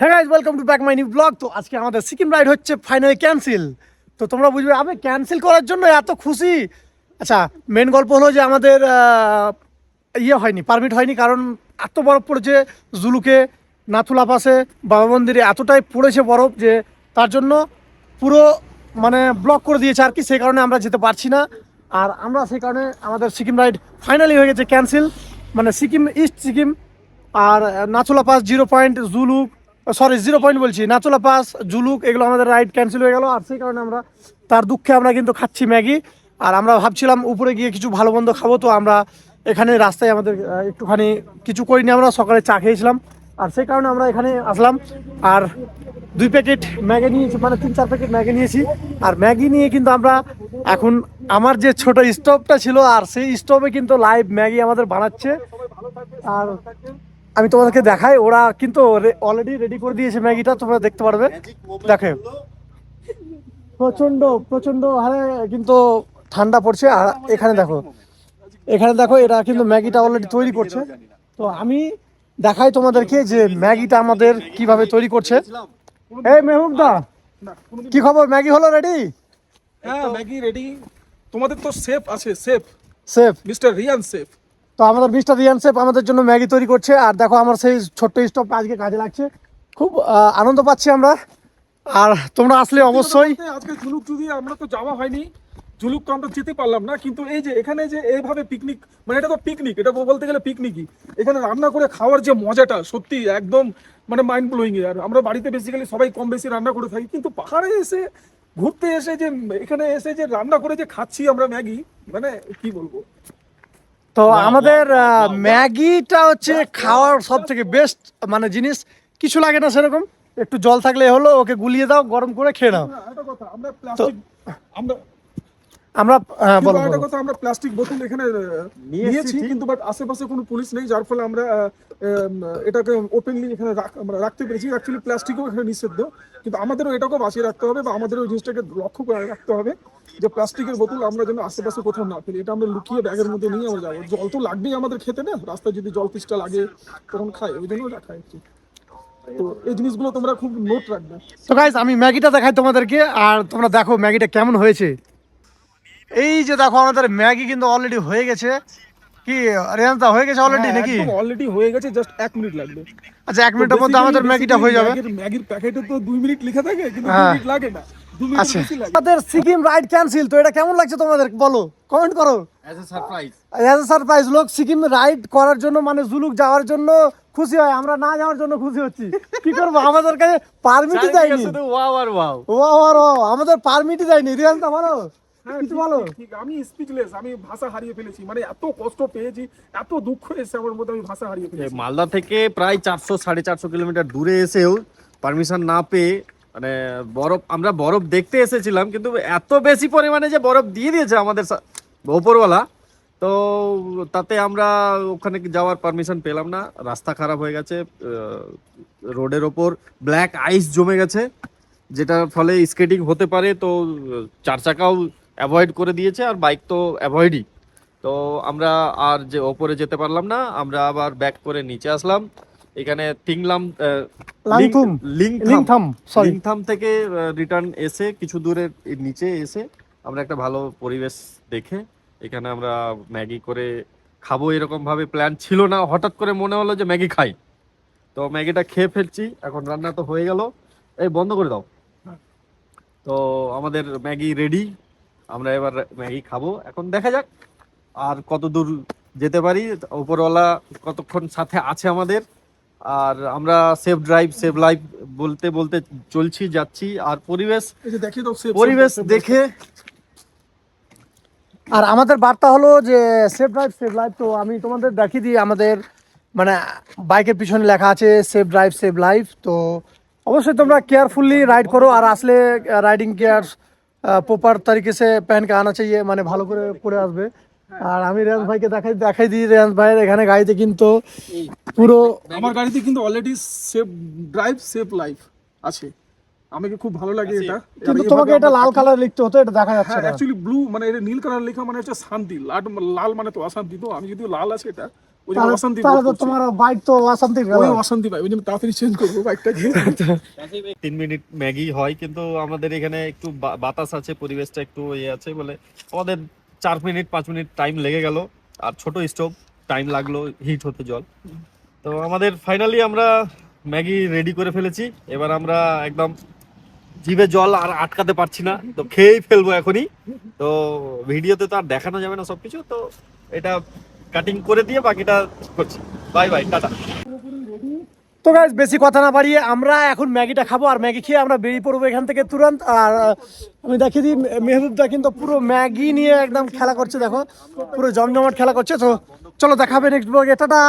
হ্যাঁ guys welcome to back my new blog তো আজকে আমাদের সিকিম রাইড হচ্ছে ফাইনালি ক্যান্সেল তো তোমরা বুঝবে আমি ক্যান্সেল করার জন্য এত খুশি। আচ্ছা মেন গল্প হলো যে আমাদের ইয়ে হয়নি পারমিট হয়নি, কারণ এত বরফ পড়েছে জুলুকে, নাথুলা পাশে, বাবা মন্দিরে এতটাই পড়েছে বরফ যে তার জন্য পুরো মানে ব্লক করে দিয়েছে আর কি, সেই কারণে আমরা যেতে পারছি না। আর আমরা সেই কারণে আমাদের সিকিম রাইড ফাইনালি হয়ে গেছে ক্যান্সেল মানে সিকিম ইস্ট সিকিম আর Nathula pass zero point Zuluk sorry zero point বলছি। নাচোলা পাস, জুলুক, এগুলো আমাদের রাইড ক্যান্সেল হয়ে গেল। আর সেই কারণে আমরা তার দুঃখে আমরা কিন্তু খাচ্ছি ম্যাগি। আর আমরা ভাবছিলাম উপরে গিয়ে কিছু ভালো মন্দ খাব, তো আমরা এখানে রাস্তায় আমাদের একটুখানি কিছু করিনি আমরা, সকালে চা খেয়েছিলাম। আর সেই কারণে আমরা এখানে আসলাম। আর দুই প্যাকেট ম্যাগি নিয়েছি মানে তিন, চার প্যাকেট ম্যাগি নিয়েছি। আর ম্যাগি নিয়ে কিন্তু আমরা এখন আমার যে ছোট স্টোভটা ছিল, আর সেই স্টোভে কিন্তু লাইভ ম্যাগি আমাদের বানাচ্ছে। আর আমি তোমাদেরকে দেখাই ওরা কিন্তু অলরেডি রেডি করে দিয়েছে ম্যাগিটা তোমরা দেখতে পারবে। দেখে। প্রচণ্ড প্রচণ্ড হারে কিন্তু ঠান্ডা পড়ছে। আর এখানে দেখো এখানে দেখো এরা কিন্তু ম্যাগিটা অলরেডি তৈরি করছে। তো আমি দেখাই তোমাদেরকে যে ম্যাগিটা আমাদের কীভাবে তৈরি করছে। এই মেহবুব দা কি খবর? ম্যাগি হলো রেডি হ্যাঁ ম্যাগি রেডি তোমাদের তো সেফ আছে safe safe mister Riyan safe তো আমাদের মিস্টার রিয়ান শেফ আমাদের জন্য ম্যাগি তৈরি করছে। আর দেখো আমার সেই ছোট্ট স্টপ আজকে কাজে লাগছে। খুব আনন্দ পাচ্ছি আমরা। আর তোমরা আসলে অবশ্যই আজকে ঝুলুক যদি আমরা তো যাওয়া হয়নি। ঝুলুক তো আমরা যেতে পারলাম না। কিন্তু এই যে এখানে যে এইভাবে পিকনিক মানে এটা তো পিকনিক এটা বলতে গেলে পিকনিকই এখানে রান্না করে খাওয়ার যে মজাটা, সত্যি একদম মানে মাইন্ড ব্লোয়িং আর আমরা বাড়িতে বেসিক্যালি সবাই কম বেশি রান্না করে থাকি। কিন্তু পাহাড়ে এসে, ঘুরতে এসে যে, এখানে এসে যে রান্না করে যে খাচ্ছি আমরা ম্যাগি মানে কি বলব? তো আমাদের ম্যাগিটা হচ্ছে খাওয়ার সব থেকে বেস্ট মানে জিনিস। কিছু লাগে না সেরকম। একটু জল থাকলে হলো ওকে গুলিয়ে দাও গরম করে খেয়ে নাও। আমরা প্লাস্টিক আমরা আমরা হ্যাঁ কিন্তু বলো আরেকটা বলো। কথা আমরা প্লাস্টিক বোতল এখানে নিয়েছি কিন্তু বাট আশেপাশে কোনো পুলিশ নেই যার ফলে আমরা এটাকে ওপেনলি এখানে রাখ- আমরা রাখতে পেরেছি। অ্যাকচুয়ালি প্লাস্টিকও এখানে নিষিদ্ধ। কিন্তু আমাদেরও এটাকেও বাঁচিয়ে রাখতে হবে বা আমাদের ওই জিনিসটাকে লক্ষ্য করে রাখতে হবে যে প্লাস্টিকের বোতল আমরা যেন আশেপাশে কোথাও না ফেলি। এটা আমরা লুকিয়ে ব্যাগের মধ্যে নিয়ে আমরা যাব। জল তো লাগবেই আমাদের খেতে না? রাস্তায় যদি জল পিসটা লাগে তখন খাই ওই জন্য রাখা একটু তো এই জিনিসগুলো তোমরা খুব নোট রাখবে। তো গাইজ আমি ম্যাগিটা দেখাই তোমাদেরকে আর তোমরা দেখো ম্যাগিটা কেমন হয়েছে। এই যে দেখো আমাদের ম্যাগি কিন্তু অলরেডি হয়ে গেছে। কি রেয়ান্তা হয়ে গেছে অলরেডি নাকি? অলরেডি হয়ে গেছে জাস্ট এক মিনিট লাগবে। আচ্ছা এক মিনিটের মধ্যে আমাদের ম্যাগিটা হয়ে যাবে। ম্যাগির- ম্যাগির প্যাকেটে তো দুই মিনিট লেখা থাকে কিন্তু দুই হ্যাঁ। মিনিট লাগে না। আচ্ছা। আমাদের সিকিম রাইড ক্যান্সেল তো এটা কেমন লাগছে তোমাদের? বলো কমেন্ট করো। As a surprise as a surprise লোক সিকিম রাইড করার জন্য মানে জুলুক যাওয়ার জন্য খুশি হয়। আমরা না যাওয়ার জন্য খুশি হচ্ছি। কি করব? আমাদের কাছে পারমিটই দেয়নি। ওয়াও আর ওয়াও। ও আর ও আমাদের পারমিটই দেয়নি। রিয়ান্তা বলো। কিছু বলো। হ্যাঁ, ঠিক আমি স্পিচলেস আমি ভাষা হারিয়ে ফেলেছি। মানে এত কষ্ট পেয়েছি এত দুঃখ এসে আমার মধ্যে আমি ভাষা হারিয়ে ফেলেছি। মালদা থেকে প্রায় চারশো সাড়ে চারশো কিলোমিটার দূরে এসেও পারমিশন না পেয়ে মানে বরফ আমরা বরফ দেখতে এসেছিলাম কিন্তু এত বেশি পরিমাণে যে বরফ দিয়ে দিয়েছে আমাদের ওপরওয়ালা তো তাতে আমরা ওখানে যাওয়ার পারমিশন পেলাম না। রাস্তা খারাপ হয়ে গেছে রোডের ওপর ব্ল্যাক আইস জমে গেছে যেটার ফলে স্কেটিং হতে পারে তো চার চাকাও অ্যাভয়েড করে দিয়েছে আর বাইক তো অ্যাভয়েডই তো আমরা আর যে ওপরে যেতে পারলাম না আমরা আবার ব্যাক করে নিচে আসলাম। এখানে আহ, লাংথুম। লিংথাম। থেকে রিটার্ন এসে কিছু দূরে নিচে এসে আমরা একটা ভালো পরিবেশ দেখে এখানে আমরা ম্যাগি করে খাব এরকম ভাবে প্ল্যান ছিল না। হঠাৎ করে মনে হলো যে ম্যাগি খাই। তো ম্যাগিটা খেয়ে ফেলছি এখন রান্না তো হয়ে গেল। এই বন্ধ করে দাও। তো আমাদের ম্যাগি রেডি আমরা এবার ম্যাগি খাব। এখন দেখা যাক আর কত দূর যেতে পারি। উপরওয়ালা কতক্ষণ সাথে আছে আমাদের। আর আমরা সেফ ড্রাইভ সেভ লাইফ বলতে বলতে চলছি যাচ্ছি। আর পরিবেশ পরিবেশ দেখে আর আমাদের বার্তা হলো যে সেফ ড্রাইভ সেভ লাইফ তো আমি তোমাদের দেখিয়ে দিই। আমাদের মানে বাইকের পিছনে লেখা আছে সেফ ড্রাইভ সেভ লাইফ তো অবশ্যই তোমরা কেয়ারফুলি রাইড করো। আর আসলে রাইডিং কেয়ার প্রপার তরিকে সে প্যান কে আনা চাইয়ে মানে ভালো করে পরে আসবে। আর আমি রেয়াজ ভাইকে দেখাই দেখাই দিই রেয়াজ ভাইয়ের এখানে গাড়িতে কিন্তু পুরো আমার গাড়িতে কিন্তু already safe drive safe life আছে। আমাকে খুব ভালো লাগে এটা। কিন্তু তোমাকে এটা লাল কালার লিখতে হতো এটা দেখা যাচ্ছে হ্যাঁ না। অ্যাকচুয়ালি ব্লু মানে এটা নীল কালার লেখা মানে হচ্ছে শান্তি। লাল লাল মানে তো অশান্তি তো। আমি যদি লাল আছে এটা তাহলে অশান্তি তাহলে বোধ তো তোমার বাইক তো অশান্তি ওই অশান্তি পাই ওই জন্য তাড়াতাড়ি চেঞ্জ করব বাইকটাকে তিন মিনিট ম্যাগি হয় কিন্তু আমাদের এখানে একটু বা- বাতাস আছে পরিবেশটা একটু ইয়ে আছে বলে। আমাদের চার মিনিট পাঁচ মিনিট টাইম লেগে গেল আর ছোট স্টোভ টাইম লাগল হিট হতে জল। তো আমাদের ফাইনালি আমরা ম্যাগি রেডি করে ফেলেছি। এবার আমরা একদম জিভে জল আর আটকাতে পারছি না। তো খেয়েই ফেলব এখনই। তো ভিডিওতে তো আর দেখানো যাবে না সবকিছু। তো এটা কাটিং করে দিয়ে বাকিটা করছি। Bye bye tata. তো গাইজ বেশি কথা না বাড়িয়ে আমরা এখন ম্যাগিটা খাব আর ম্যাগি খেয়ে আমরা বেরিয়ে পড়ব এখান থেকে তুরন্ত। আর আমি দেখি দিই মেহবুবদা কিন্তু পুরো ম্যাগি নিয়ে একদম খেলা করছে, দেখো। পুরো জমজমাট খেলা করছে, তো চলো দেখাবে নেক্সট ব্লগে টাটা।